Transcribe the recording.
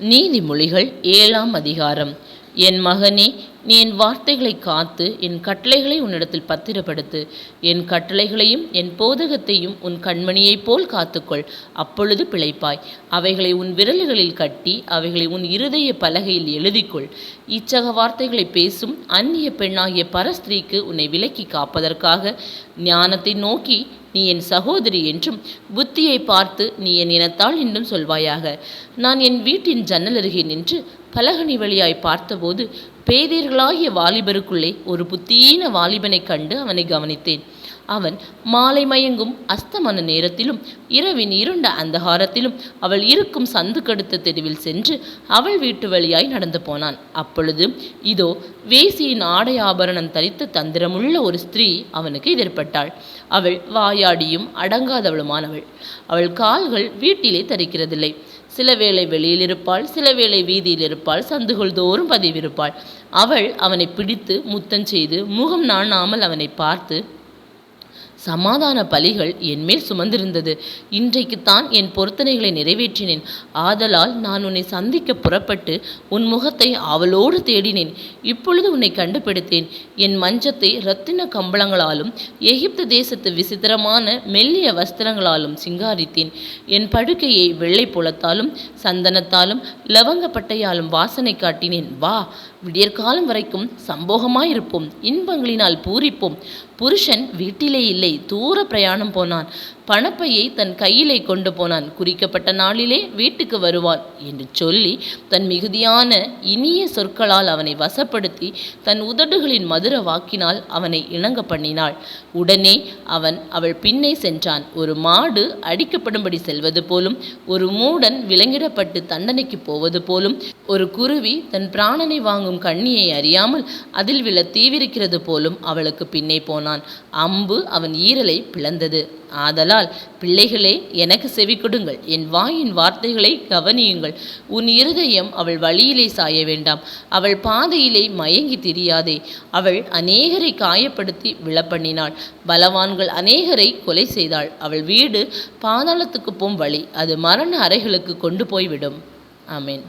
நீதிமொழிகள் ஏழாம் அதிகாரம். என் மகனே நீ என் வார்த்தைகளை காத்து என் கட்டளைகளை உன்னிடத்தில் பத்திரப்படுத்து. என் கட்டளைகளையும் என் போதகத்தையும் உன் கண்மணியைப் போல் காத்துக்கொள். அப்பொழுது பிழைப்பாய். அவைகளை உன் விரல்களில் கட்டி அவைகளை உன் இருதய பலகையில் எழுதிக்கொள். இச்சக வார்த்தைகளை பேசும் அந்நிய பெண்ணாகிய பரஸ்திரீக்கு உன்னை விலக்கி காப்பதற்காக ஞானத்தை நோக்கி நீ என் சகோதரி என்றும் புத்தியை பார்த்து நீ என் இனத்தாள் என்றும் சொல்வாயாக. நான் என் வீட்டின் ஜன்னல் அருகே நின்று பலகனி வழியாய் பார்த்தபோது பேதீர்களாகிய வாலிபருக்குள்ளே ஒரு புத்தீன வாலிபனைக் கண்டு அவனை கவனித்தேன். அவன் மாலை மயங்கும் அஸ்தமன நேரத்திலும் இரவின் இருண்ட அந்தகாரத்திலும் அவள் இருக்கும் சந்து கடுத்த தெருவில் சென்று அவள் வீட்டு வழியாய் நடந்து போனான். அப்பொழுது இதோ வேசியின் ஆடை ஆபரணம் தரித்த தந்திரமுள்ள ஒரு ஸ்திரீ அவனுக்கு எதிர்பட்டாள். அவள் வாயாடியும் அடங்காதவளுமானவள். அவள் கால்கள் வீட்டிலே தரிக்கிறதில்லை. சில வேளை வெளியில் இருப்பாள் சில வேளை வீதியில் இருப்பாள் சந்துகள் தோறும் பதிவிருப்பாள். அவள் அவனை பிடித்து முத்தம் செய்து முகம் நாணாமல் அவனை பார்த்து சமாதான பலிகள் என்மேல் சுமந்திருந்தது. இன்றைக்குத்தான் என் பொருத்தனைகளை நிறைவேற்றினேன். ஆதலால் நான் உன்னை சந்திக்க புறப்பட்டு உன் முகத்தை அவளோடு தேடினேன். இப்பொழுது உன்னை கண்டுபிடித்தேன். என் மஞ்சத்தை இரத்தின கம்பளங்களாலும் எகிப்து தேசத்து விசித்திரமான மெல்லிய வஸ்திரங்களாலும் சிங்காரித்தேன். என் படுக்கையை வெள்ளை புலத்தாலும் சந்தனத்தாலும் லவங்கப்பட்டையாலும் வாசனை காட்டினேன். வா விடியற்காலம் வரைக்கும் சம்போகமாயிருப்போம் இன்பங்களினால் பூரிப்போம். புருஷன் வீட்டிலே இல்லை தூர பிரயாணம் போனான். பணப்பையை தன் கையிலே கொண்டு போனான். குறிக்கப்பட்ட நாளிலே வீட்டுக்கு வருவான் என்று சொல்லி தன் மிகுதியான இனிய சொற்களால் அவனை வசப்படுத்தி தன் உதடுகளின் மதுர வாக்கினால் அவனை இணங்க பண்ணினாள். உடனே அவன் அவள் பின்னே சென்றான். ஒரு மாடு அடிக்கப்படும்படி செல்வது போலும் ஒரு மூடன் விலங்கிடப்பட்டு தண்டனைக்கு போவது போலும் ஒரு குருவி தன் பிராணனை வாங்கும் கண்ணியை அறியாமல் அதில் விழ தீவிரிக்கிறது போலும் அவளுக்கு பின்னே போனான். அம்பு அவன் ஈரலை பிளந்தது. ஆதலால் பிள்ளைகளே எனக்கு செவி கொடுங்கள். என் வாயின் வார்த்தைகளை கவனியுங்கள். உன் இருதயம் அவள் வழியிலே சாய வேண்டாம். அவள் பாதையிலே மயங்கி திரியாதே. அவள் அநேகரை காயப்படுத்தி விழப்பண்ணினாள். பலவான்கள் அநேகரை கொலை செய்தாள். அவள் வீடு பாதாளத்துக்கு போம் வழி. அது மரண அறைகளுக்கு கொண்டு போய்விடும். ஆமேன்.